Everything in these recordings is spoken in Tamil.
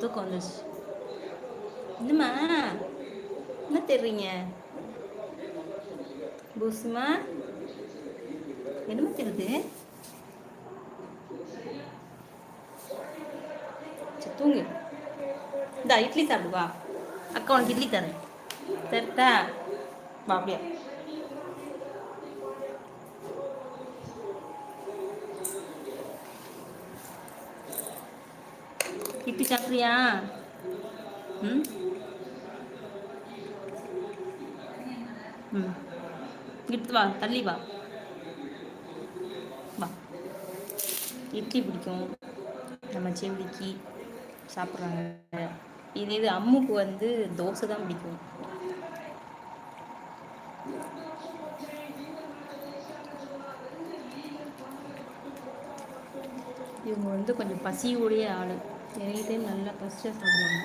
தூக்கம் வந்துச்சு என்னம்மா? என்ன தெரிறீங்க பூசுமா? என்னமா தெரியுது சரி, தூங்கு. இந்த இட்லி சாப்பிடுவா அக்கா உனக்கு இட்லி தரேன். தரட்டா? வா கிட்டு இட்லி சாப்பிட்றியா? ம்? ம். எடுத்து வா தள்ளி வா. வா. இட்லி பிடிக்கும். நம்ம செவிலிக்கு சாப்பிட்றாங்க. இது இது அம்முக்கு வந்து தோசை தான் பிடிக்கும். இவங்க வந்து கொஞ்சம் பசியோடைய ஆளு. நிறைய டைம் நல்லா பசியாக சாப்பிடுவாங்க.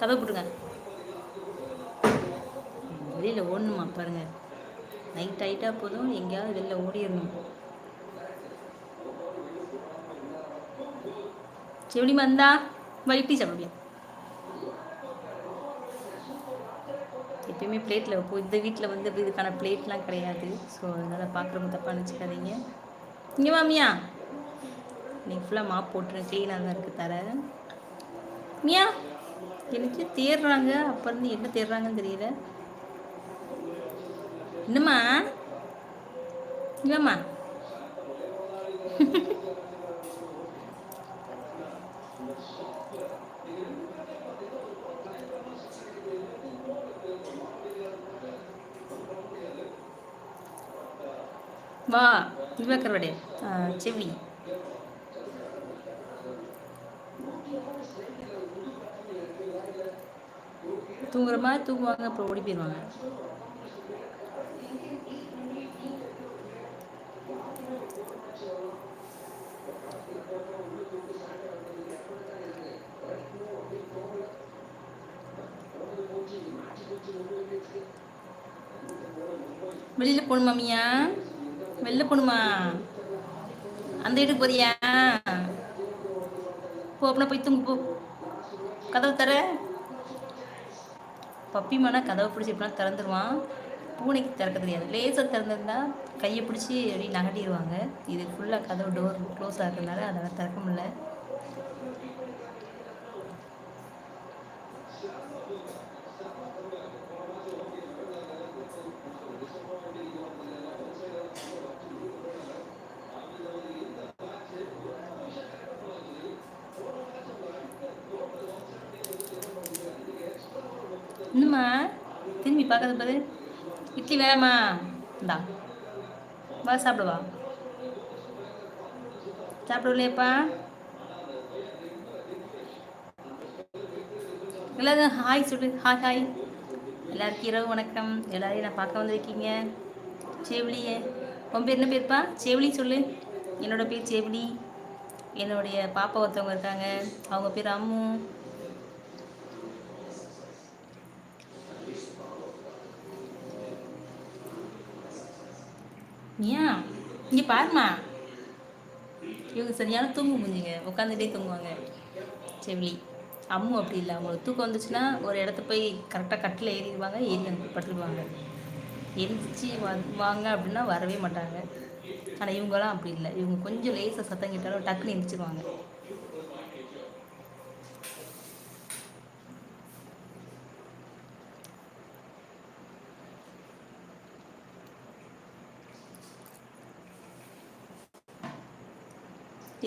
கதை போட்டுங்க வெளியில் ஓடணுமா பாருங்க. நைட் ஆகிட்டா போதும் எங்கேயாவது வெளில ஓடிடணும். செவடி வந்தா வலிட்டி சாப்பிடுவியா எப்பயுமே பிளேட்டில் வைப்போம் இந்த வீட்டில் வந்து இதுக்கான பிளேட்லாம் கிடையாது. ஸோ அதனால் பார்க்குறவங்க தப்பாக நினச்சிக்காதீங்க. இங்கே மாமியா இன்னைக்கு ஃபுல்லாக மாப் போட்டுரு க்ளீனாக தான் இருக்குது தர. மியா எனக்கு தேடுறாங்க. அப்போ இருந்து என்ன தேடுறாங்கன்னு தெரியல. என்னம்மா? இல்லைம்மா வா இவக்கரவடே செவி தூங்குற மாதிரி தூங்குவாங்க அப்புறம் ஓடி போயிடுவாங்க வெளியில போகணுமா மியா? வெளில போகணுமா? அந்த வீட்டுக்கு போறியா? போ அப்படின்னா போய் தூங்கு போ. கதவு தர. பப்பி மனா கதவை பிடிச்சி எப்படின்னா திறந்துருவான். பூனைக்கு திறக்க தெரியாது லேசாக திறந்திருந்தா கையை பிடிச்சி அப்படி நகட்டிடுவாங்க இது ஃபுல்லாக கதவு டோர் க்ளோஸ் ஆகிறதுனால அதெல்லாம் திறக்க முடியல. என்னம்மா திரும்பி பார்க்கறது பாரு இட்லி வேணாமா? இந்தா. வா சாப்பிடுவா. சாப்பிடுவில்லையப்பா. எல்லாரும் ஹாய் சொல்லு. Hi hi. எல்லாருக்கும் இரவு வணக்கம். எல்லாரையும் நான் பார்க்க வந்திருக்கீங்க. செவிலியே. உன் பேர் என்ன பேர்ப்பா? செவிலி சொல்லு. என்னோட பேர் செவிலி. என்னுடைய பாப்பா ஒருத்தவங்க இருக்காங்க. அவங்க பேர் அம்மு. ஏன் இங்கே பாருமா இவங்க சரியான தூங்கு முடிஞ்சுங்க உட்காந்துட்டே தூங்குவாங்க. செவிலி. அம்மு அப்படி இல்லை. அவங்களுக்கு தூக்கம் வந்துச்சுன்னா ஒரு இடத்த போய் கரெக்டாக கட்டில் ஏறிடுவாங்க ஏறி வந்து படுத்துடுவாங்க எந்திரிச்சு வாங்க அப்படின்னா வரவே மாட்டாங்க. ஆனால் இவங்கெல்லாம் அப்படி இல்லை. இவங்க கொஞ்சம் லேசாக சத்தம் கேட்டாலும் டக்குன்னு எந்திரிச்சிருவாங்க.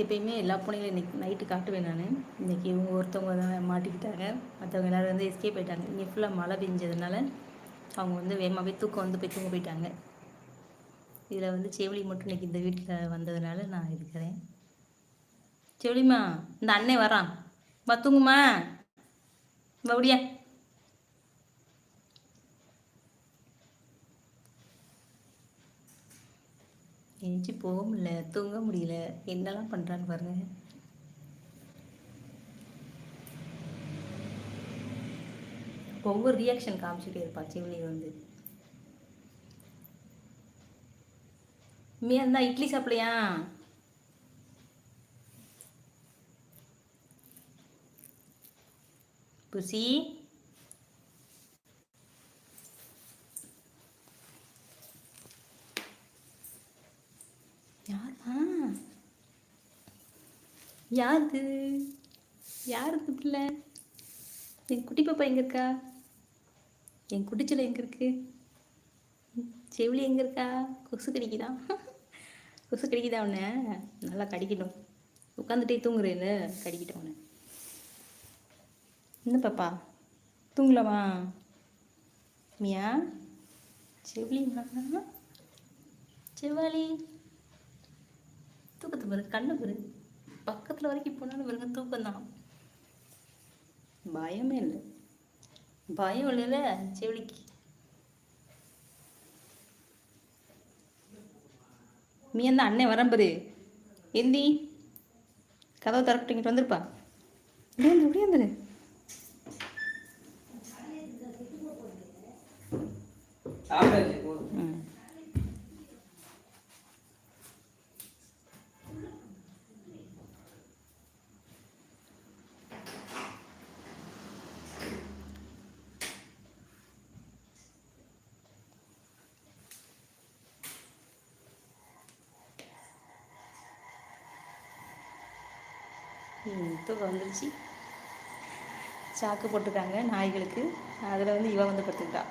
எப்பயுமே எல்லா பூனைகளும் இன்னைக்கு நைட்டு காட்டுவேன் நான். இன்றைக்கி இவங்க ஒருத்தவங்க தான் மாட்டிக்கிட்டாங்க. மற்றவங்க எல்லோரும் வந்து எஸ்கேப் போயிட்டாங்க இங்கே ஃபுல்லாக மழை பெஞ்சதுனால அவங்க வந்து வேகமாக போய் தூக்கம் வந்து போய் தூங்க போயிட்டாங்க. இதில் வந்து செவிலி மட்டும் இன்றைக்கி இந்த வீட்டில் வந்ததுனால நான் இருக்கிறேன். செவிலிமா இந்த அண்ணே வரான் வா தூங்குமா எழுச்சி போக முடியல தூங்க முடியல. என்னெல்லாம் பண்ணுறான்னு பாருங்க. ஒவ்வொரு ரியாக்ஷன் காமிச்சுட்டே இருப்பான் செவிலி வந்து. மீ இருந்தா இட்லி சாப்பிடலையா? புசி. யாரா? யாரு யாருக்கு பிள்ளை? என் குட்டி பாப்பா எங்க இருக்கா? என் குட்டிச்சலை எங்க இருக்கு? செவிலி எங்க இருக்கா? கொசு கடிக்குதா? கொசு கடிக்குதா உன்னை நல்லா கடிக்கட்டும். உட்காந்துட்டே தூங்குறேன்னு கடிக்கிட்டேன் உன்னை என்ன பாப்பா? தூங்கலவா மியா? செவிலி செவ்வாளி தூக்கத்தை பாரு கண்ணை பாரு பக்கத்தில் வரைக்கும் போனாலும் பாருங்க தூக்கம் தான் பயமே இல்லை. பயம் இல்லைல்ல செவிலிக்கு. நீ அந்த அண்ணன் வரம்பது? எந்தி கதவை திறப்பிட்டு இங்கிட்டு வந்திருப்பா. இப்படியே இப்படியே வந்துரு சாப்பிட்டாச்சு தூக்கம் வந்துருச்சு. சாக்கு போட்டிருக்காங்க நாய்களுக்கு. அதில் வந்து இவன் வந்து படுத்துக்கிட்டா.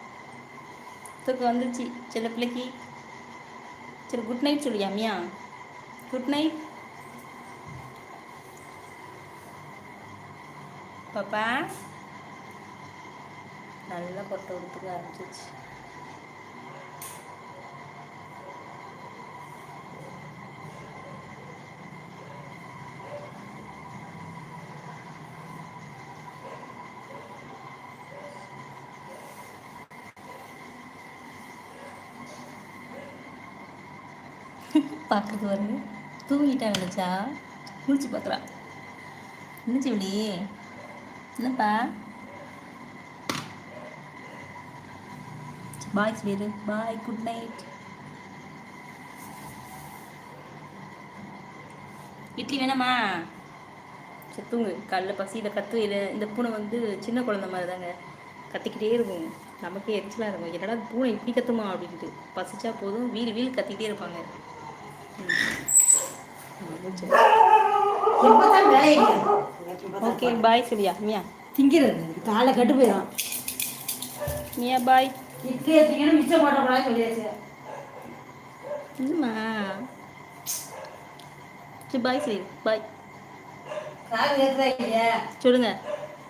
தூக்கம் வந்துருச்சு. சில பிள்ளைக்கு. சரி குட் நைட் சொல்லியாமியா குட் நைட் பாப்பா. நல்லா கொட்டை கொடுத்துக்க ஆரம்பிச்சிச்சு பார்க்குறது வருது தூங்கிட்டா நினச்சா. முடிச்சு பார்க்குறா. என்ன செவிலி என்னப்பா? பாய் சொல்லிடு பாய் குட் நைட் இட்லி வேணாமா? சரி தூங்கு. காலைல இதை கத்துவையில் இந்த பூனை வந்து சின்ன குழந்த மாதிரி தாங்க. கத்திக்கிட்டே இருக்கும். நமக்கே எரிச்சலாக இருக்கும். என்னடா பூனை இப்படி கத்துமா அப்படின்ட்டு. பசிச்சா போதும். வீல் வீல் கத்திக்கிட்டே இருப்பாங்க. ஓகே பாய் சரியா. மியா. திங்கிறது. காலை கட்டு போயிடும் மியா பாய் மிச்சம் போட்டக்கூடாது சொல்லியாச்சு. இல்லைம்மா சரி பாய் சரி. பாய் சொல்லுங்க.